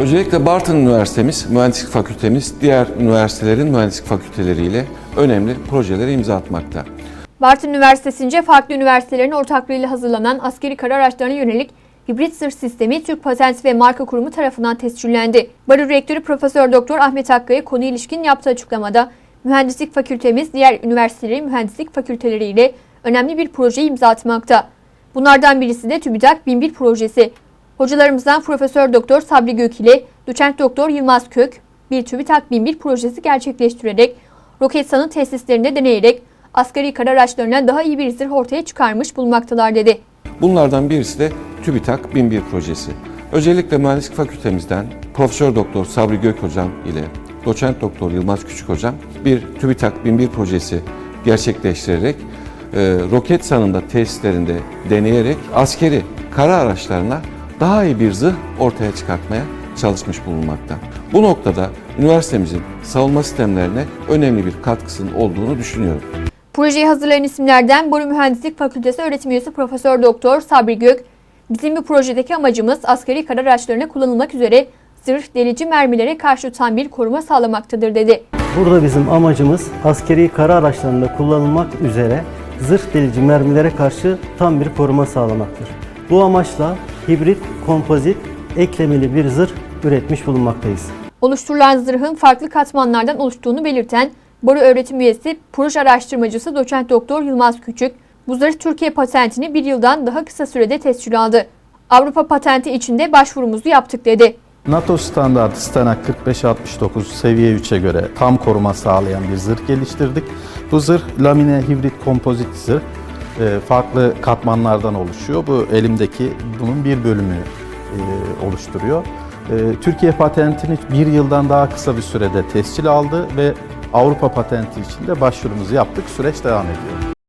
Öncelikle Bartın Üniversitemiz, Mühendislik Fakültemiz diğer üniversitelerin mühendislik fakülteleriyle önemli projelere imza atmakta. Bartın Üniversitesi'nce farklı üniversitelerin ortaklığıyla hazırlanan askeri kara araçlarına yönelik hibrit zırh sistemi Türk Patent ve Marka Kurumu tarafından tescillendi. Baro Rektörü Profesör Doktor Ahmet Hakkaya konu ilişkin yaptığı açıklamada mühendislik fakültemiz diğer üniversitelerin mühendislik fakülteleriyle önemli bir projeyi imza atmakta. Bunlardan birisi de TÜBİTAK 1001 projesi. Hocalarımızdan Profesör Doktor Sabri Gök ile Doçent Doktor Yılmaz Kök bir TÜBİTAK 1001 projesi gerçekleştirerek Roketsan'ın tesislerinde deneyerek asgari kara araçlarına daha iyi bir zırh ortaya çıkarmış bulunmaktalar dedi. Bunlardan birisi de TÜBİTAK 1001 projesi. Özellikle mühendislik fakültemizden Profesör Doktor Sabri Gök hocam ile Doçent Doktor Yılmaz Küçük hocam bir TÜBİTAK 1001 projesi gerçekleştirerek e, roket sanında tesislerinde deneyerek askeri kara araçlarına daha iyi bir zırh ortaya çıkartmaya çalışmış bulunmakta. Bu noktada üniversitemizin savunma sistemlerine önemli bir katkısının olduğunu düşünüyorum. Projeyi hazırlayan isimlerden Boru Mühendislik Fakültesi öğretim üyesi Profesör Doktor Sabri Gök, bizim bu projedeki amacımız askeri kara araçlarına kullanılmak üzere zırh delici mermilere karşı tam bir koruma sağlamaktadır dedi. Burada bizim amacımız askeri kara araçlarında kullanılmak üzere zırh delici mermilere karşı tam bir koruma sağlamaktır. Bu amaçla hibrit, kompozit, eklemeli bir zırh üretmiş bulunmaktayız. Oluşturulan zırhın farklı katmanlardan oluştuğunu belirten Boru öğretim üyesi, proje araştırmacısı doçent doktor Yılmaz Küçük, bu zırh Türkiye patentini bir yıldan daha kısa sürede tescil aldı. Avrupa patenti için de başvurumuzu yaptık dedi. NATO standartı Stanak 4569 seviye 3'e göre tam koruma sağlayan bir zırh geliştirdik. Bu zırh lamine hibrit kompozit zırh farklı katmanlardan oluşuyor. Bu elimdeki bunun bir bölümü e, oluşturuyor. E, Türkiye patentini bir yıldan daha kısa bir sürede tescil aldı ve Avrupa patenti için de başvurumuzu yaptık. Süreç devam ediyor.